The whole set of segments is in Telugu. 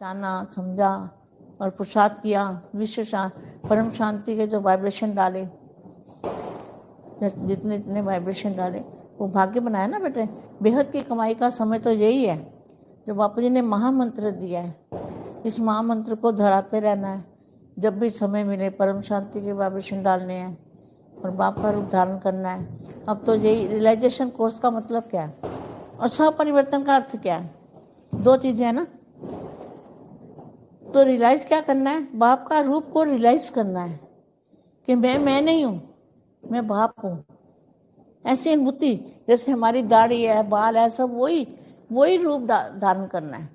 जाना, समझा और पुरुषार्थ किया, विश्व परम शांति के जो वाइब्रेशन डाले जितने जितने वाइब्रेशन डाले, वो भाग्य बनाया ना बेटे? बेहद की कमाई का समय तो यही है, जो बापू जी ने महामंत्र दिया है। इस महामंत्र को दोहराते रहना है, जब भी समय मिले, परम शांति के वाइब्रेशन डालने हैं और बाप का रूप धारण करना है। अब तो यही रियलाइजेशन कोर्स का मतलब क्या है? और स्व परिवर्तन का अर्थ क्या है? दो चीज़ें हैं ना? तो रियलाइज़ क्या करना है? बाप का रूप को रियलाइज़ करना है कि मैं मैं नहीं हूँ, मैं बाप हूँ। ऐसी अनुभूति जैसे हमारी दाढ़ी है, बाल है, सब वही वही रूप धारण करना है।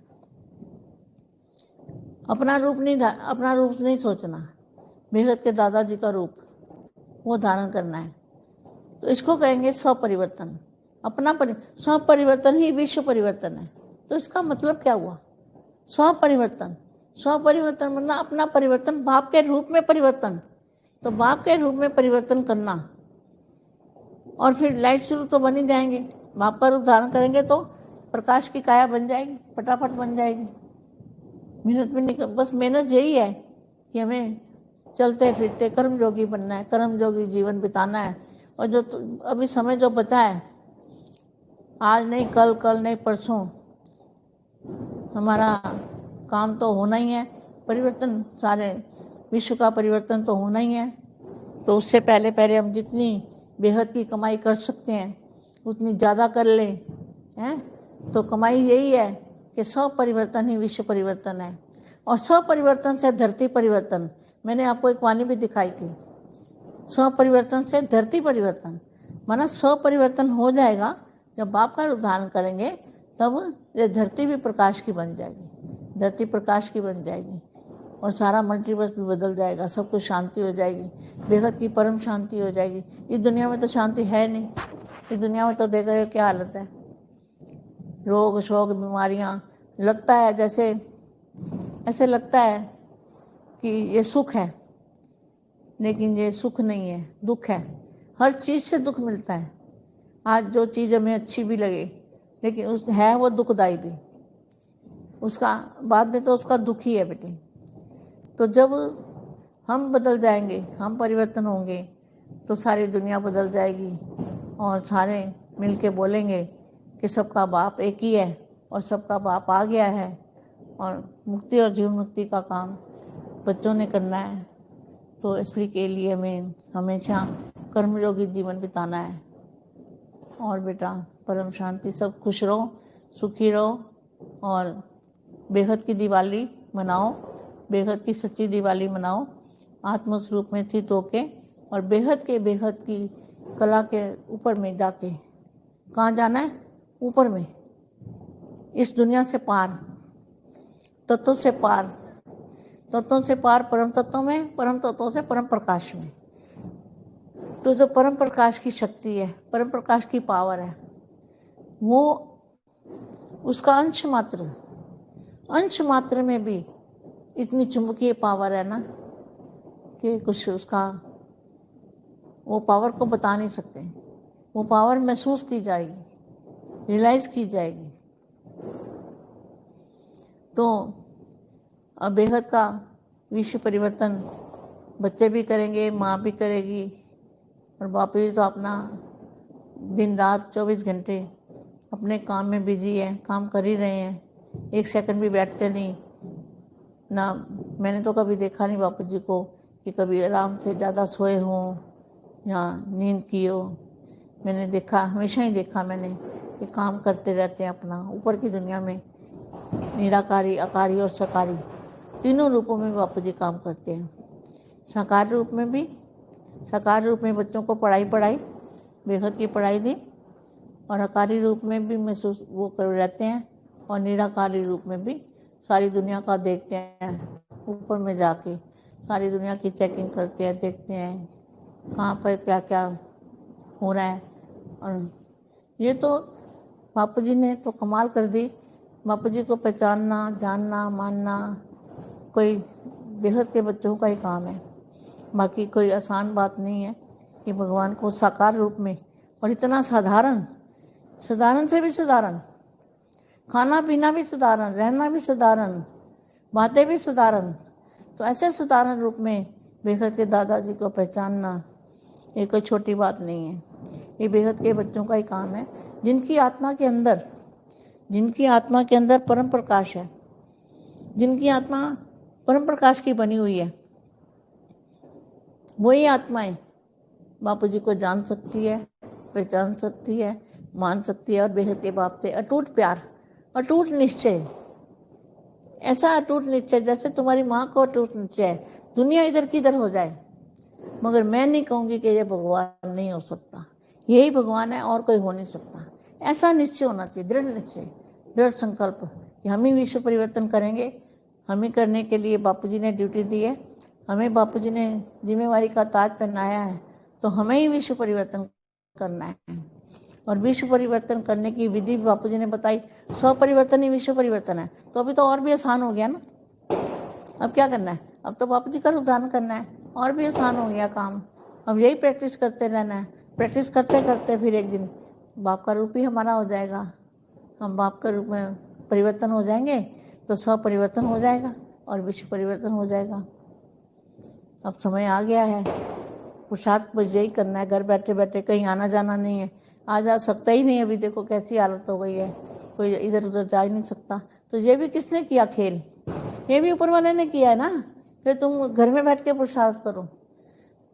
अपना रूप नहीं अपना रूप नहीं सोचना। बेहद के दादाजी का रूप, वो धारण करना है। तो इसको कहेंगे स्व परिवर्तन अपना परि स्व परिवर्तन ही विश्व परिवर्तन है। तो इसका मतलब क्या हुआ? स्व परिवर्तन स्व परिवर्तन मतलब अपना परिवर्तन, बाप के रूप में परिवर्तन। तो बाप के रूप में परिवर्तन करना। और फिर लाइट शुरू तो बन ही जाएँगे। बाप का रूप धारण करेंगे तो प्रकाश की काया बन जाएगी, फटाफट बन जाएगी। मेहनत में निकल बस मेहनत यही है कि हमें चलते फिरते कर्म जोगी बनना है कर्म जोगी जीवन बिताना है। और जो तो अभी समय जो बचा है, आज नहीं, कल कल नहीं, परसों, हमारा काम तो होना ही है। परिवर्तन, सारे विश्व का परिवर्तन तो होना ही है। तो उससे पहले पहले हम जितनी बेहद की कमाई कर सकते हैं, उतनी ज़्यादा कर लें, हैं? तो कमाई यही है कि स्व परिवर्तन ही विश्व परिवर्तन है। और स्व परिवर्तन से धरती परिवर्तन, मैंने आपको एक वाणी भी दिखाई थी। स्व परिवर्तन से धरती परिवर्तन, माना स्व परिवर्तन हो जाएगा, जब बाप का धारण करेंगे, तब ये धरती भी प्रकाश की बन जाएगी। धरती प्रकाश की बन जाएगी और सारा मल्टीवर्स भी बदल जाएगा, सब कुछ शांति हो जाएगी। बेहद की परम शांति हो जाएगी। इस दुनिया में तो शांति है नहीं। इस दुनिया में तो देख रहे हो क्या हालत है। रोग, शोक, बीमारियाँ। लगता है जैसे, ऐसे लगता है कि ये सुख है, लेकिन ये सुख नहीं है, दुख है। हर चीज़ से दुख मिलता है। आज जो चीज़ हमें अच्छी भी लगे, लेकिन उस, है वो दुखदाई भी। उसका, बाद में तो उसका दुख ही है बेटे। तो जब हम बदल जाएँगे, हम परिवर्तन होंगे तो सारी दुनिया बदल जाएगी और सारे मिलके बोलेंगे कि सबका बाप एक ही है और सबका बाप आ गया है और मुक्ति और जीवन मुक्ति का काम बच्चों ने करना है। तो इसलिए के लिए हमें हमेशा कर्मयोगी जीवन बिताना है। और बेटा, परम शांति, सब खुश रहो, सुखी रहो और बेहद की दिवाली मनाओ, बेहद की सच्ची दिवाली मनाओ, आत्मस्वरूप में स्थित होके और बेहद के बेहद की कला के ऊपर में जाके। कहाँ जाना है? ऊपर में। इस दुनिया से पार। तत्वों से पार। तत्वों से पार परम तत्वों में, परम तत्वों से परम प्रकाश में। तो जो परम प्रकाश की शक्ति है, परम प्रकाश की पावर है, वो उसका अंश मात्र अंश मात्र में भी इतनी चुंबकीय पावर है ना कि कुछ उसका वो पावर को बता नहीं सकते। वो पावर महसूस की जाएगी रियलाइज़ की जाएगी। तो बेहद का विश्व परिवर्तन बच्चे भी करेंगे, माँ भी करेगी और बाप भी तो अपना दिन रात चौबीस घंटे अपने काम में बिज़ी है, काम कर ही रहे हैं। एक सेकंड भी बैठते नहीं। ना, मैंने तो कभी देखा नहीं बापू जी को कि कभी आराम से ज़्यादा सोए हों या नींद की हो मैंने देखा, हमेशा ही देखा मैंने कि काम करते रहते हैं अपना, ऊपर की दुनिया में निराकारी, अकारी और सकारी। तीनों रूपों में बापू जी काम करते हैं। साकार रूप में भी, साकार रूप में बच्चों को पढ़ाई पढ़ाई, बेहद की पढ़ाई दी और अकारी रूप में भी महसूस वो कर रहते हैं। और निराकारी रूप में भी सारी दुनिया का देखते हैं। ऊपर में जाके सारी दुनिया की चेकिंग करते हैं, देखते हैं कहाँ पर क्या क्या हो रहा है। और ये तो बापू जी ने तो कमाल कर दी। बापू जी को पहचानना, जानना, मानना कोई बेहद के बच्चों का ही काम है। बाकी कोई आसान बात नहीं है कि भगवान को साकार रूप में और इतना साधारण साधारण से भी साधारण खाना पीना भी साधारण रहना भी साधारण बातें भी सुधारण तो ऐसे सुधारण रूप में बेहद के दादाजी को पहचानना ये कोई छोटी बात नहीं है। ये बेहद के बच्चों का ही काम है। जिनकी आत्मा के अंदर, जिनकी आत्मा के अंदर परम प्रकाश है, जिनकी आत्मा परम प्रकाश की बनी हुई है, वही आत्माएँ बापू जी को जान सकती है, पहचान सकती है, मान सकती है और बेहद के बाप से अटूट प्यार अटूट निश्चय। ऐसा अटूट निश्चय, जैसे तुम्हारी माँ को अटूट निश्चय दुनिया इधर की इधर हो जाए। मगर मैं नहीं कहूँगी कि ये भगवान नहीं हो सकता। यही भगवान है और कोई हो नहीं सकता। ऐसा निश्चय होना चाहिए, दृढ़ निश्चय, दृढ़ संकल्प कि हम ही विश्व परिवर्तन करेंगे। हम ही करने के लिए बापू जी ने ड्यूटी दी है। हमें बापू जी ने जिम्मेवारी का ताज पहनाया है। तो हमें ही विश्व परिवर्तन करना है। और विश्व परिवर्तन करने की विधि बापू जी ने बताई। स्व परिवर्तन ही विश्व परिवर्तन है। तो अभी तो और भी आसान हो गया ना। अब क्या करना है? अब तो बापू जी का उदाहरण करना है। और भी आसान हो गया काम। अब यही प्रैक्टिस करते रहना है। प्रैक्टिस करते करते फिर एक दिन बाप का रूप ही हमारा हो जाएगा। हम बाप के रूप में परिवर्तन हो जाएँगे तो स्व परिवर्तन हो जाएगा और विश्व परिवर्तन हो जाएगा। अब समय आ गया है। पुरुषार्थ बस यही करना है। घर बैठे बैठे कहीं आना जाना नहीं है। आ जा सकता ही नहीं, अभी देखो कैसी हालत हो गई है। कोई इधर उधर जा ही नहीं सकता। तो ये भी किसने किया खेल? ये भी ऊपर वाले ने किया है ना? कि तुम घर में बैठ के पुरुषार्थ करो।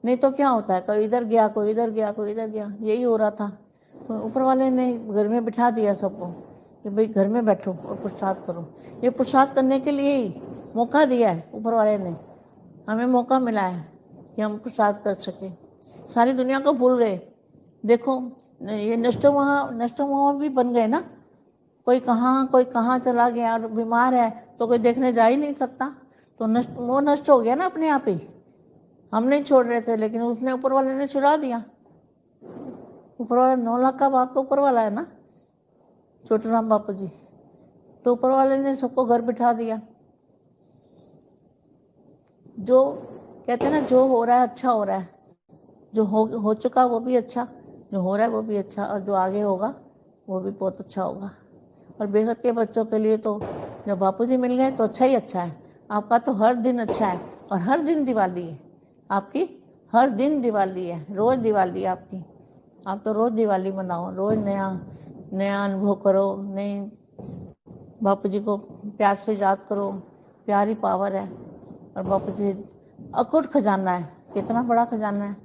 नहीं तो क्या होता है? कोई इधर गया, कोई इधर गया, कोई इधर गया। यही हो रहा था। तो ऊपर वाले ने घर में बिठा दिया सबको कि भाई घर में बैठो और पुरुषार्थ करो। ये पुरुषार्थ करने के लिए ही मौका दिया है ऊपर वाले ने। हमें मौका मिला है कि हम पुरुषार्थ कर सके। सारी दुनिया को भूल गए। देखो ये नष्ट वहाँ नष्ट वहाँ भी बन गए ना। कोई कहाँ कोई कहाँ चला गया और बीमार है तो कोई देखने जा ही नहीं सकता। तो नष्ट, वो नष्ट हो गया ना अपने आप ही। हम नहीं छोड़ रहे थे, लेकिन उसने ऊपर वाले ने छुड़ा दिया। ऊपर वाला नौ लाख का बाप तो ऊपर वाला है ना छोटू राम बापू जी। तो ऊपर वाले ने सबको घर बिठा दिया। जो, कहते हैं ना, जो हो रहा है अच्छा हो रहा है। जो हो हो चुका वो भी अच्छा। जो हो रहा है वो भी अच्छा और जो आगे होगा, वो भी बहुत अच्छा होगा। और बेहद के बच्चों के लिए तो जब बापू जी मिल गए तो अच्छा ही अच्छा है। आपका तो हर दिन अच्छा है और हर दिन दिवाली है। आपकी हर दिन दिवाली है, रोज दिवाली है आपकी। आप तो रोज दिवाली मनाओ, रोज नया नया अनुभव करो, नई बापू जी को प्यार से याद करो, प्यार ही पावर है। और बापू जी अकुट खजाना है, कितना बड़ा खजाना है।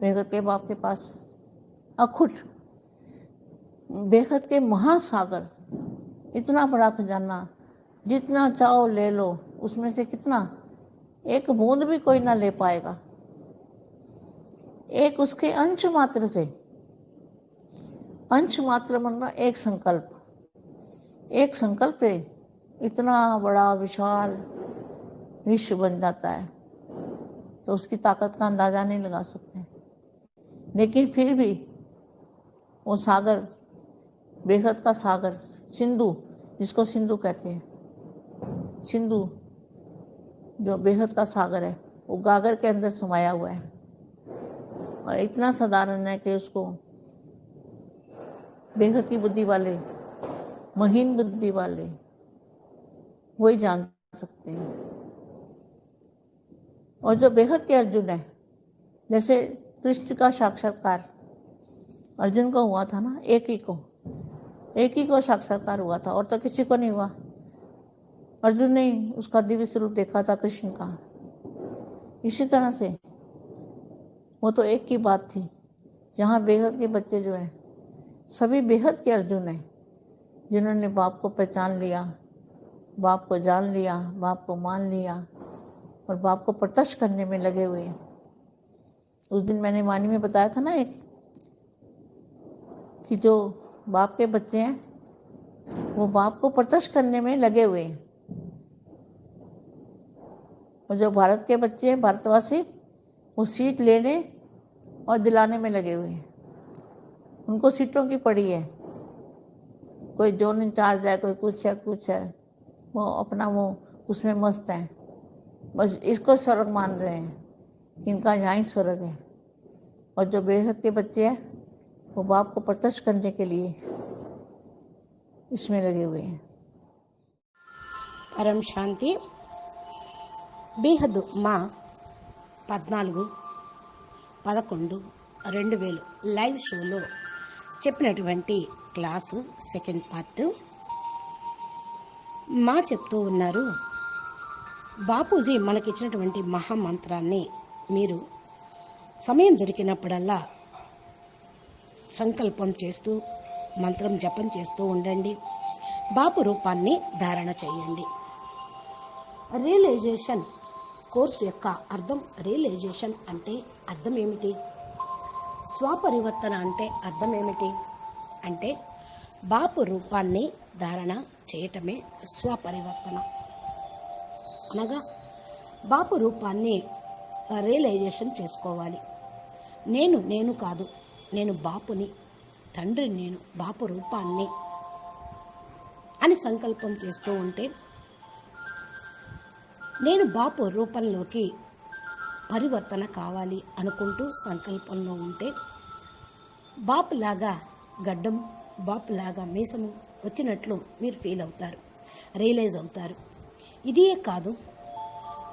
बेहद के बाप के पास अखुट। बेहद के महासागर, इतना बड़ा खजाना, जितना चाहो ले लो, उसमें से कितना? एक बूंद भी कोई ना ले पाएगा। एक उसके अंश मात्र से। अंश मात्र मतलब एक संकल्प। एक संकल्प से इतना बड़ा विशाल विश्व बन जाता है तो उसकी ताकत का अंदाज़ा नहीं लगा सकते। लेकिन फिर भी वो सागर, बेहद का सागर, सिंधु, जिसको सिंधु कहते हैं। सिंधु, जो बेहद का सागर है, वो गागर के अंदर समाया हुआ है। और इतना साधारण है कि उसको बेहद की बुद्धि वाले, महीन बुद्धि वाले, वही जान सकते हैं। और जो बेहद के अर्जुन है, जैसे कृष्ण का साक्षात्कार अर्जुन को हुआ था ना, एक ही को। एक ही को साक्षात्कार हुआ था, और तो किसी को नहीं हुआ। अर्जुन ने उसका दिव्य स्वरूप देखा था कृष्ण का। इसी तरह से वो तो एक की बात थी यहाँ बेहद के बच्चे जो हैं, सभी बेहद के अर्जुन हैं, जिन्होंने बाप को पहचान लिया, बाप को जान लिया, बाप को मान लिया, और बाप को प्रत्यक्ष करने में लगे हुए उस दिन मैंने वाणी में बताया था ना एक कि जो बाप के बच्चे हैं, वो बाप को प्रत्यक्ष करने में लगे हुए हैं। और जो भारत के बच्चे हैं, भारतवासी, वो सीट लेने और दिलाने में लगे हुए हैं। उनको सीटों की पड़ी है। कोई जोन इंचार्ज है, कोई कुछ है कुछ है। वो अपना, वो उसमें मस्त है। बस इसको स्वर्ग मान रहे हैं इनका यहाँ ही स्वर्ग है। और जो बेहद के बच्चे हैं वो बाप को प्रत्यक्ष करने के लिए इसमें लगे हुए हैं परम शांति బేహద్దు మా పద్నాలుగు పదకొండు రెండు వేలు లైవ్ షోలో చెప్పినటువంటి క్లాసు సెకండ్ పార్ట్ మా చెప్తూ ఉన్నారు బాపూజీ మనకిచ్చినటువంటి మహామంత్రాన్ని మీరు సమయం దొరికినప్పుడల్లా సంకల్పం చేస్తూ మంత్రం జపం చేస్తూ ఉండండి. బాపు రూపాన్ని ధారణ చేయండి. రియలైజేషన్ కోర్సు యొక్క అర్థం రియలైజేషన్ అంటే అర్థం ఏమిటి స్వపరివర్తన అంటే అర్థం ఏమిటి అంటే బాపు రూపాన్ని ధారణ చేయటమే స్వపరివర్తన. అనగా బాపు రూపాన్ని రియలైజేషన్ చేసుకోవాలి. నేను నేను కాదు. నేను బాపుని తండ్రి నేను బాపు రూపాన్ని అని సంకల్పం చేస్తూ ఉంటే నేను బాపు రూపంలోకి పరివర్తన కావాలి అనుకుంటూ సంకల్పంలో ఉంటే బాపులాగా గడ్డం బాపులాగా మీసము వచ్చినట్లు మీరు ఫీల్ అవుతారు రియలైజ్ అవుతారు. ఇదే కాదు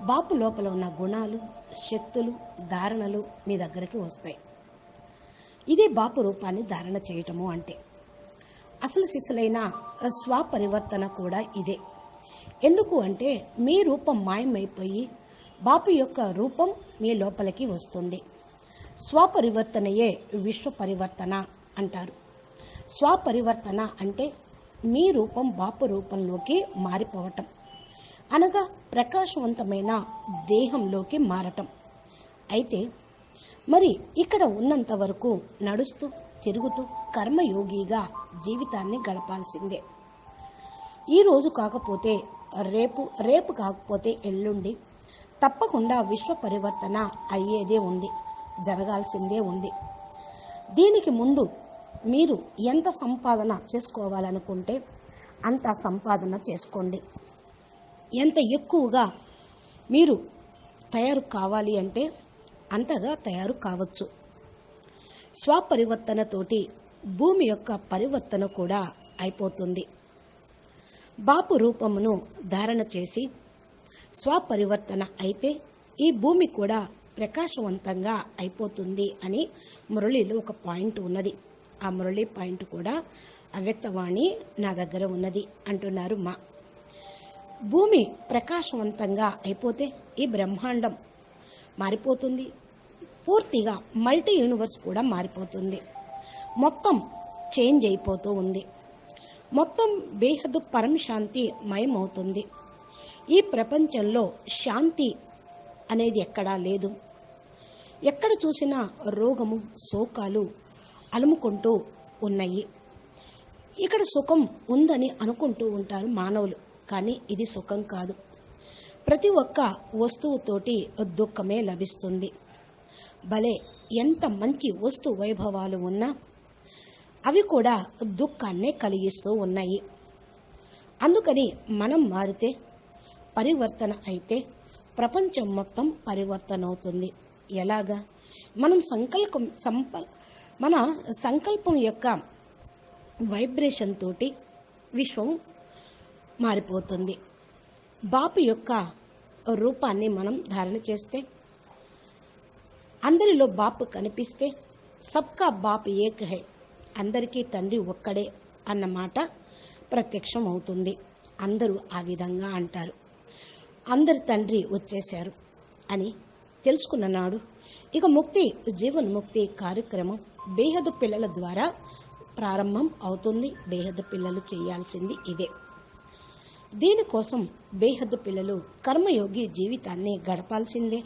బాపు లోపల ఉన్న గుణాలు శక్తులు ధారణలు మీ దగ్గరికి వస్తాయి. ఇదే బాపు రూపాన్ని ధారణ చేయటము అంటే. అసలు సిసలైన స్వపరివర్తన కూడా ఇదే. ఎందుకు అంటే మీ రూపం మాయమైపోయి బాపు యొక్క రూపం మీ లోపలికి వస్తుంది. స్వపరివర్తనయే విశ్వ పరివర్తన అంటారు. స్వపరివర్తన అంటే మీ రూపం బాపు రూపంలోకి మారిపోవటం. అనగా ప్రకాశవంతమైన దేహంలోకి మారటం. అయితే మరి ఇక్కడ ఉన్నంత వరకు నడుస్తూ తిరుగుతూ కర్మయోగిగా జీవితాన్ని గడపాల్సిందే. ఈరోజు కాకపోతే రేపు రేపు కాకపోతే ఎల్లుండి తప్పకుండా విశ్వ పరివర్తన అయ్యేదే ఉంది జరగాల్సిందే ఉంది. దీనికి ముందు మీరు ఎంత సంపాదన చేసుకోవాలనుకుంటే అంత సంపాదన చేసుకోండి. ఎంత ఎక్కువగా మీరు తయారు కావాలి అంటే అంతగా తయారు కావచ్చు. స్వపరివర్తనతోటి భూమి యొక్క పరివర్తన కూడా అయిపోతుంది. బాపు రూపమును ధారణ చేసి స్వపరివర్తన అయితే ఈ భూమి కూడా ప్రకాశవంతంగా అయిపోతుంది అని మురళిలో ఒక పాయింట్ ఉన్నది. ఆ మురళి పాయింట్ కూడా అవ్యక్తవాణి నా దగ్గర ఉన్నది అంటున్నారు మా. భూమి ప్రకాశవంతంగా అయిపోతే ఈ బ్రహ్మాండం మారిపోతుంది. పూర్తిగా మల్టీ యూనివర్స్ కూడా మారిపోతుంది. మొత్తం చేంజ్ అయిపోతూ ఉంది. మొత్తం బేహద్దు పరం శాంతి మయమవుతుంది. ఈ ప్రపంచంలో శాంతి అనేది ఎక్కడా లేదు. ఎక్కడ చూసినా రోగము శోకాలు అలుముకుంటూ ఉన్నాయి. ఇక్కడ సుఖం ఉందని అనుకుంటూ ఉంటారు మానవులు కానీ ఇది సుఖం కాదు. ప్రతి ఒక్క వస్తువుతోటి దుఃఖమే లభిస్తుంది. భలే ఎంత మంచి వస్తు వైభవాలు ఉన్నా అవి కూడా దుఃఖాన్నే కలిగిస్తూ ఉన్నాయి. అందుకని మనం మారితే పరివర్తన అయితే ప్రపంచం మొత్తం పరివర్తన అవుతుంది ఎలాగా? మనం సంకల్పం సంప మన సంకల్పం యొక్క వైబ్రేషన్ తోటి విశ్వం మారిపోతుంది. బాపు యొక్క రూపాన్ని మనం ధారణ చేస్తే అందరిలో బాపు కనిపిస్తే సబ్కా బాప్ ఏక్ హై. అందరికీ తండ్రి ఒక్కడే అన్నమాట ప్రత్యక్షం అవుతుంది. అందరూ ఆ విధంగా అంటారు. అందరి తండ్రి వచ్చేశారు అని తెలుసుకున్న నాడు ఇక ముక్తి జీవన్ముక్తి కార్యక్రమం బేహద పిల్లల ద్వారా ప్రారంభం అవుతుంది. బేహద పిల్లలు చేయాల్సింది ఇదే. దీనికోసం బేహద్దు పిల్లలు కర్మయోగి జీవితాన్ని గడపాల్సిందే.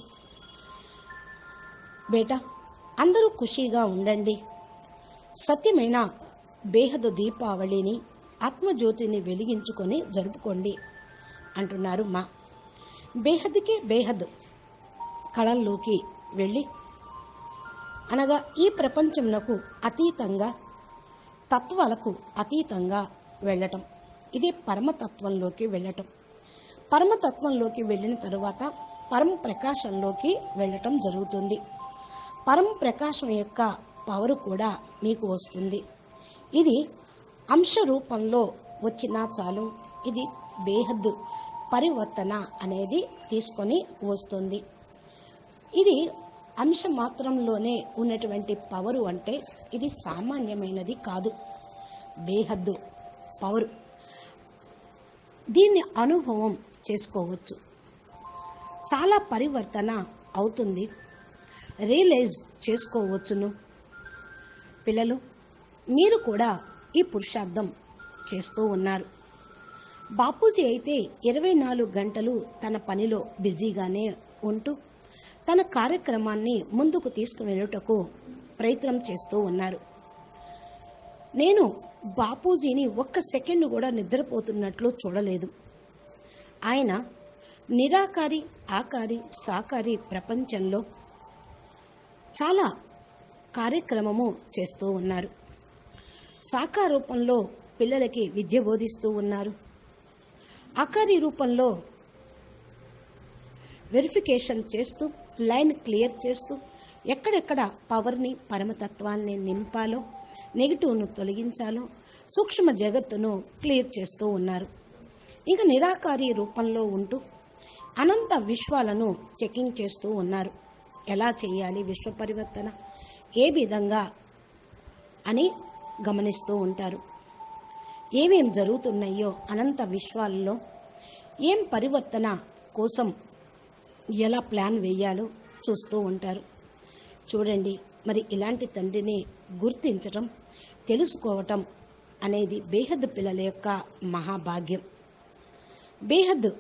బేటా అందరూ ఖుషీగా ఉండండి. సత్యమైన బేహద దీపావళిని ఆత్మజ్యోతిని వెలిగించుకొని జరుపుకోండి అంటున్నారు మా. బేహద్కి బేహద్ కళల్లోకి వెళ్ళి అనగా ఈ ప్రపంచంలో అతీతంగా తత్వాలకు అతీతంగా వెళ్ళటం. ఇది పరమతత్వంలోకి వెళ్ళటం. పరమతత్వంలోకి వెళ్ళిన తరువాత పరమ ప్రకాశంలోకి వెళ్ళటం జరుగుతుంది. పరమ ప్రకాశం యొక్క పవర్ కూడా మీకు వస్తుంది. ఇది అంశ రూపంలో వచ్చినా చాలు ఇది బేహద్దు పరివర్తన అనేది తీసుకొని వస్తుంది. ఇది అంశ మాత్రంలోనే ఉన్నటువంటి పవరు అంటే ఇది సామాన్యమైనది కాదు. బేహద్దు పవరు దీన్ని అనుభవం చేసుకోవచ్చు. చాలా పరివర్తన అవుతుంది. రియలైజ్ చేసుకోవచ్చును. పిల్లలు మీరు కూడా ఈ పురుషార్థం చేస్తూ ఉన్నారు. బాపూజీ అయితే ఇరవై నాలుగు గంటలు తన పనిలో బిజీగానే ఉంటూ తన కార్యక్రమాన్ని ముందుకు తీసుకువెళ్ళుటకు ప్రయత్నం చేస్తూ ఉన్నారు. నేను బాపూజీని ఒక్క సెకండ్ కూడా నిద్రపోతున్నట్లు చూడలేదు. ఆయన నిరాకారి ఆకారి సాకారి ప్రపంచంలో చాలా కార్యక్రమము చేస్తూ ఉన్నారు. సాకార రూపంలో పిల్లలకి విద్య బోధిస్తూ ఉన్నారు. ఆకారి రూపంలో వెరిఫికేషన్ చేస్తూ లైన్ క్లియర్ చేస్తూ ఎక్కడెక్కడ పవర్ని పరమతత్వాన్ని నింపాలో నెగిటివ్ను తొలగించాలో సూక్ష్మ జగత్తును క్లియర్ చేస్తూ ఉన్నారు. ఇక నిరాకారి రూపంలో ఉంటూ అనంత విశ్వాలను చెకింగ్ చేస్తూ ఉన్నారు. ఎలా చేయాలి విశ్వ పరివర్తన ఏ విధంగా? అని గమనిస్తూ ఉంటారు. ఏమేం జరుగుతున్నాయో అనంత విశ్వాలలో ఏం పరివర్తన కోసం ఎలా ప్లాన్ వేయాలో చూస్తూ ఉంటారు. చూడండి మరి ఇలాంటి తండ్రిని గుర్తించటం తెలుసుకోవటం అనేది బేహద్ పిల్లల యొక్క మహాభాగ్యం. బేహద్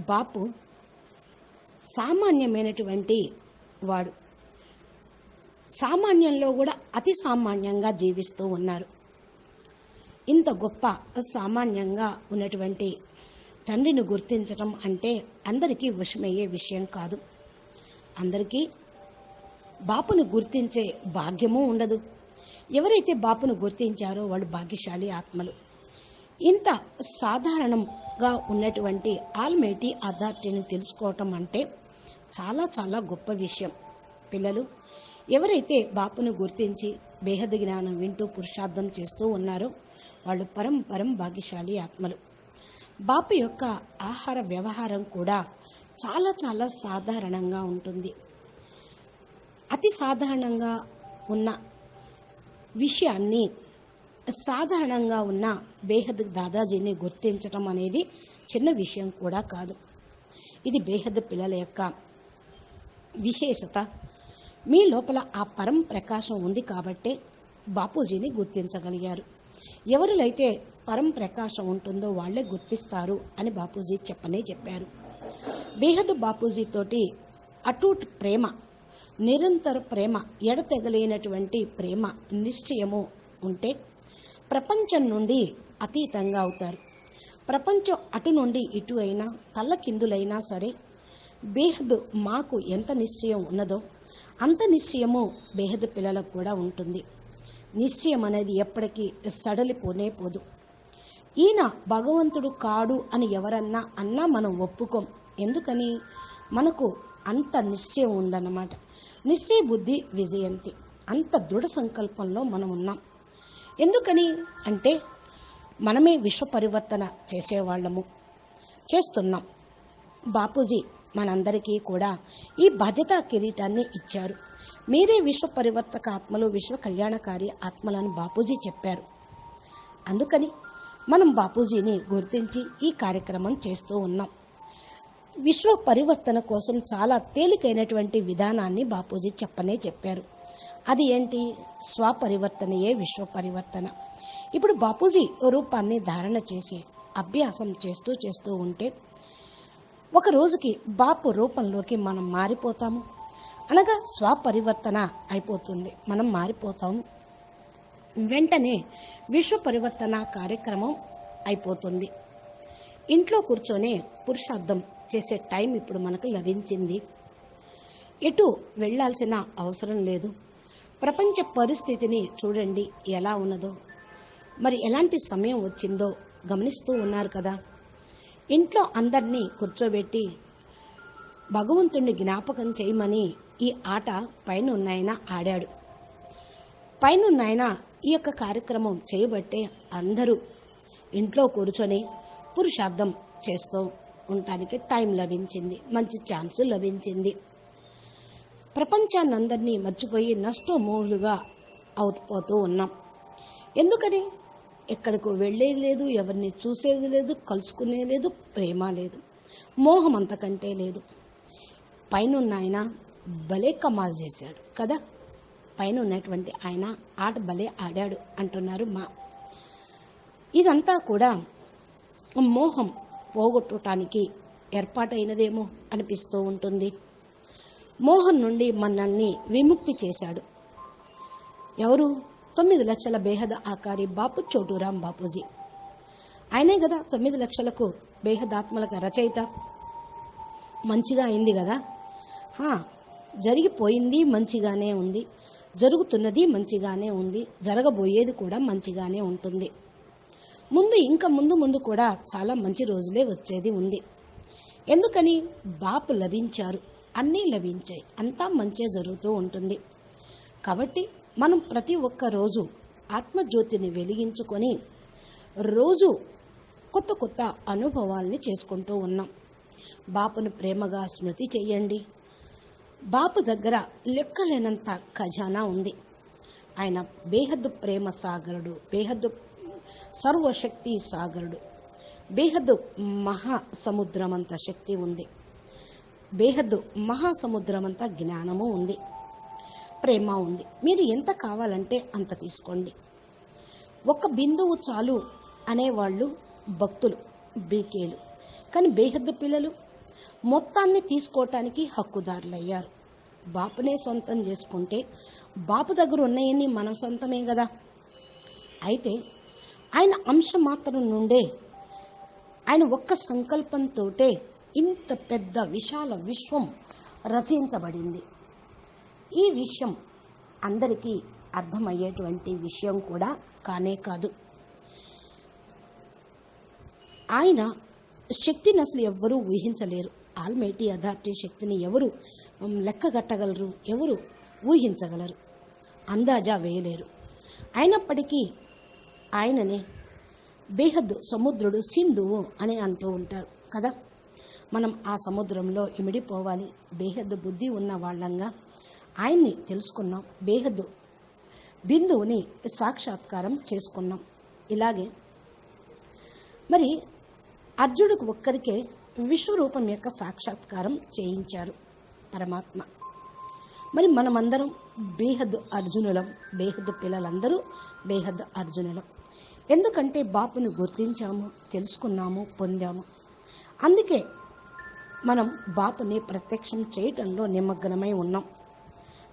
బాపు సామాన్యమైనటువంటి వాడు. సామాన్యంలో కూడా అతి సామాన్యంగా జీవిస్తూ ఉన్నారు. ఇంత గొప్ప సామాన్యంగా ఉన్నటువంటి తండ్రిని గుర్తించటం అంటే అందరికీ వశమయ్యే విషయం కాదు. అందరికీ బాపును గుర్తించే భాగ్యము ఉండదు. ఎవరైతే బాపును గుర్తించారో వాళ్ళు భాగ్యశాలి ఆత్మలు. ఇంత సాధారణంగా ఉన్నటువంటి ఆల్మేటి అథారిటీని తెలుసుకోవటం అంటే చాలా చాలా గొప్ప విషయం. పిల్లలు ఎవరైతే బాపును గుర్తించి బేహద జ్ఞానం వింటూ పురుషార్థం చేస్తూ ఉన్నారో వాళ్ళు పరం పరం భాగ్యశాలి ఆత్మలు. బాపు యొక్క ఆహార వ్యవహారం కూడా చాలా చాలా సాధారణంగా ఉంటుంది. అతి సాధారణంగా ఉన్న విషయాన్ని సాధారణంగా ఉన్న బేహద్ దాదాజీని గుర్తించటం అనేది చిన్న విషయం కూడా కాదు. ఇది బేహద్ పిల్లల యొక్క విశేషత. మీ లోపల ఆ పరం ప్రకాశం ఉంది కాబట్టే బాపూజీని గుర్తించగలిగారు. ఎవరిలైతే పరం ప్రకాశం ఉంటుందో వాళ్ళే గుర్తిస్తారు అని బాపూజీ చెప్పనే చెప్పారు. బేహద్ బాపూజీతోటి అటూట్ ప్రేమ నిరంతర ప్రేమ ఎడతెగలేనటువంటి ప్రేమ నిశ్చయము ఉంటే ప్రపంచం నుండి అతీతంగా అవుతారు. ప్రపంచం అటు నుండి ఇటు అయినా తల్లకిందులైనా సరే బేహద్ మాకు ఎంత నిశ్చయం ఉన్నదో అంత నిశ్చయము బేహద్ పిల్లలకు కూడా ఉంటుంది. నిశ్చయం అనేది ఎప్పటికీ సడలిపోనే పోదు. ఈయన భగవంతుడు కాడు అని ఎవరన్నా అన్నా మనం ఒప్పుకోం. ఎందుకని? మనకు అంత నిశ్చయం ఉందన్నమాట. నిశ్చయ బుద్ధి విజయంతి. అంత దృఢ సంకల్పంలో మనం ఉన్నాం. ఎందుకని? అంటే మనమే విశ్వ పరివర్తన చేసేవాళ్ళము. చేస్తున్నాం. బాపూజీ మనందరికీ కూడా ఈ బాధ్యతా కిరీటాన్ని ఇచ్చారు. మీరే విశ్వ పరివర్తక ఆత్మలు విశ్వ కళ్యాణకారి ఆత్మలని బాపూజీ చెప్పారు. అందుకని మనం బాపూజీని గుర్తించి ఈ కార్యక్రమం చేస్తూ ఉన్నాం. విశ్వ పరివర్తన కోసం చాలా తేలికైనటువంటి విధానాన్ని బాపూజీ చెప్పనే చెప్పారు. అది ఏంటి? స్వపరివర్తనయే విశ్వ పరివర్తన ఇప్పుడు బాపూజీ రూపాన్ని ధారణ చేసి అభ్యాసం చేస్తూ చేస్తూ ఉంటే ఒక రోజుకి బాపు రూపంలోకి మనం మారిపోతాము. అనగా స్వపరివర్తన అయిపోతుంది. మనం మారిపోతాము. వెంటనే విశ్వ పరివర్తన కార్యక్రమం అయిపోతుంది. ఇంట్లో కూర్చొని పురుషార్థం చేసే టైం ఇప్పుడు మనకు లభించింది. ఎటు వెళ్ళాల్సిన అవసరం లేదు. ప్రపంచ పరిస్థితిని చూడండి ఎలా ఉన్నదో. మరి ఎలాంటి సమయం వచ్చిందో గమనిస్తూ ఉన్నారు కదా. ఇంట్లో అందరినీ కూర్చోబెట్టి భగవంతుణ్ణి జ్ఞాపకం చేయమని ఈ ఆట పైన ఉన్నాయన ఆడాడు. పైన ఉన్నాయన ఈ యొక్క కార్యక్రమం చేయబట్టే అందరూ ఇంట్లో కూర్చొని పురుషార్థం చేస్తూ ఉండటానికి టైం లభించింది మంచి ఛాన్స్ లభించింది. ప్రపంచాన్ని అందరినీ మర్చిపోయి నష్టమోహులుగా అవుపోతూ ఉన్నాం. ఎందుకని? ఎక్కడికి వెళ్ళేది లేదు ఎవరిని చూసేది లేదు కలుసుకునేది లేదు ప్రేమ లేదు మోహం అంతకంటే లేదు. పైన ఆయన భలే కమాల్ చేశాడు కదా? పైన ఉన్నటువంటి ఆయన ఆట భలే ఆడాడు అంటున్నారు మా. ఇదంతా కూడా మోహం పోగొట్టడానికి ఏర్పాటైనదేమో అనిపిస్తూ ఉంటుంది. మోహన్ నుండి మనల్ని విముక్తి చేశాడు. ఎవరు? తొమ్మిది లక్షల బేహద ఆకారి బాపు చోటూరాం బాపూజీ. ఆయనే కదా తొమ్మిది లక్షలకు బేహదాత్మలకు రచయిత. మంచిగా అయింది కదా హా, జరిగిపోయింది మంచిగానే ఉంది. జరుగుతున్నది మంచిగానే ఉంది. జరగబోయేది కూడా మంచిగానే ఉంటుంది. ముందు ఇంకా ముందు ముందు కూడా చాలా మంచి రోజులే వచ్చేది ఉంది. ఎందుకని? బాపు లభించారు. అన్నీ లభించాయి. అంతా మంచే జరుగుతూ ఉంటుంది. కాబట్టి మనం ప్రతి ఒక్క రోజు ఆత్మజ్యోతిని వెలిగించుకొని రోజు కొత్త కొత్త అనుభవాల్ని చేసుకుంటూ ఉన్నాం. బాపును ప్రేమగా స్మృతి చేయండి బాపు దగ్గర లెక్కలేనంత ఖజానా ఉంది. ఆయన బేహద్దు ప్రేమ సాగరుడు బేహద్దు సర్వశక్తి సాగరుడు బేహద్దు మహాసముద్రమంత శక్తి ఉంది బేహద్దు మహాసముద్రమంత జ్ఞానము ఉంది. ప్రేమ ఉంది. మీరు ఎంత కావాలంటే అంత తీసుకోండి. ఒక బిందువు చాలు అనేవాళ్ళు భక్తులు బీకేలు. కానీ బేహద్దు పిల్లలు మొత్తాన్ని తీసుకోవటానికి హక్కుదారులు అయ్యారు బాపునే సొంతం చేసుకుంటే బాపు దగ్గర ఉన్నాయని మనం సొంతమే కదా. అయితే ఆయన అంశం మాత్రం నుండే ఆయన ఒక్క సంకల్పంతోటే ఇంత పెద్ద విశాల విశ్వం రచించబడింది. ఈ విషయం అందరికీ అర్థమయ్యేటువంటి విషయం కూడా కానే కాదు. ఆయన శక్తిని అసలు ఎవ్వరూ ఊహించలేరు. ఆల్మైటీ అథారిటీ శక్తిని ఎవరు లెక్కగట్టగలరు ఎవరు ఊహించగలరు? అందాజా వేయలేరు. అయినప్పటికీ ఆయననే బేహద్దు సముద్రుడు సింధువు అని అంటూ ఉంటారు కదా. మనం ఆ సముద్రంలో ఇమిడిపోవాలి. బేహద్ బుద్ధి ఉన్న వాళ్ళంగా ఆయన్ని తెలుసుకున్నాం. బేహద్దు. బిందువుని సాక్షాత్కారం చేసుకున్నాం. ఇలాగే. మరి అర్జునుడికి ఒక్కరికే విశ్వరూపం యొక్క సాక్షాత్కారం చేయించారు పరమాత్మ. మరి మనమందరం బేహద్ అర్జునులం బేహద్ పిల్లలందరూ బేహద్ అర్జునులం. ఎందుకంటే బాపును గుర్తించాము తెలుసుకున్నాము పొందాము. అందుకే మనం బాపుని ప్రత్యక్షం చేయటంలో నిమగ్నమై ఉన్నాం.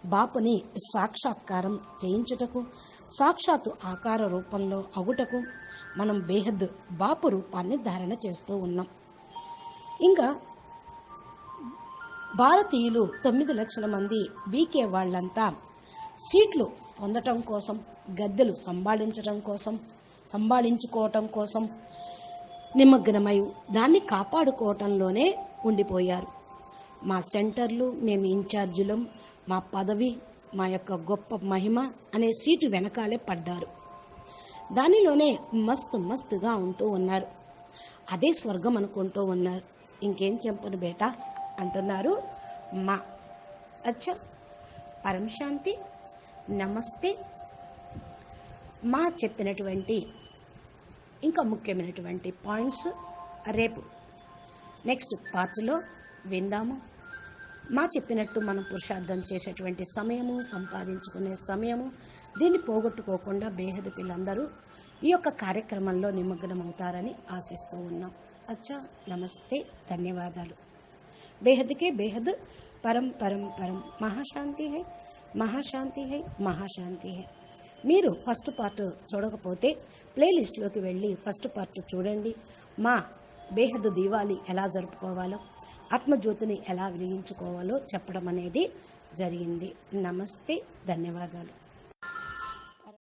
బాపుని సాక్షాత్కారం చేయించుటకు సాక్షాత్తు ఆకార రూపంలో అగుటకు మనం బేహద్ బాపు రూపాన్ని ధారణ చేస్తూ ఉన్నాం. ఇంకా భారతీయులు తొమ్మిది లక్షల మంది బీకే వాళ్ళంతా సీట్లు పొందటం కోసం గద్దెలు సంభాళించటం కోసం సంభాళించుకోవటం కోసం నిమగ్నమై దాన్ని కాపాడుకోవటంలోనే ఉండిపోయారు. మా సెంటర్లు మేము ఇన్ఛార్జీలం మా పదవి మా యొక్క గొప్ప మహిమ అనే సీటు వెనకాలే పడ్డారు. దానిలోనే మస్తు మస్తుగా ఉంటూ ఉన్నారు. అదే స్వర్గం అనుకుంటూ ఉన్నారు. ఇంకేం చెప్పను బేటా? అంటున్నారు మా. అచ్చా. పరమశాంతి నమస్తే. మా చెప్పినటువంటి ఇంకా ముఖ్యమైనటువంటి పాయింట్స్ రేపు. నెక్స్ట్ పార్ట్లో విందాము. మా చెప్పినట్టు మనం పురుషార్థం చేసేటువంటి సమయము సంపాదించుకునే సమయము దీన్ని పోగొట్టుకోకుండా బేహద పిల్లందరూ ఈ యొక్క కార్యక్రమంలో నిమగ్నం అవుతారని ఆశిస్తూ ఉన్నాం. అచ్చా నమస్తే ధన్యవాదాలు. బేహద్కే బేహద్ పరం పరం పరం. మహాశాంతి హై మహాశాంతి హై మహాశాంతి హై. మీరు ఫస్ట్ పార్ట్ చూడకపోతే ప్లేలిస్ట్లోకి వెళ్ళి ఫస్ట్ పార్ట్ చూడండి. మా బేహద్ దీవాలి ఎలా జరుపుకోవాలో ఆత్మజ్యోతిని ఎలా వెలిగించుకోవాలో చెప్పడం అనేది జరిగింది. నమస్తే ధన్యవాదాలు.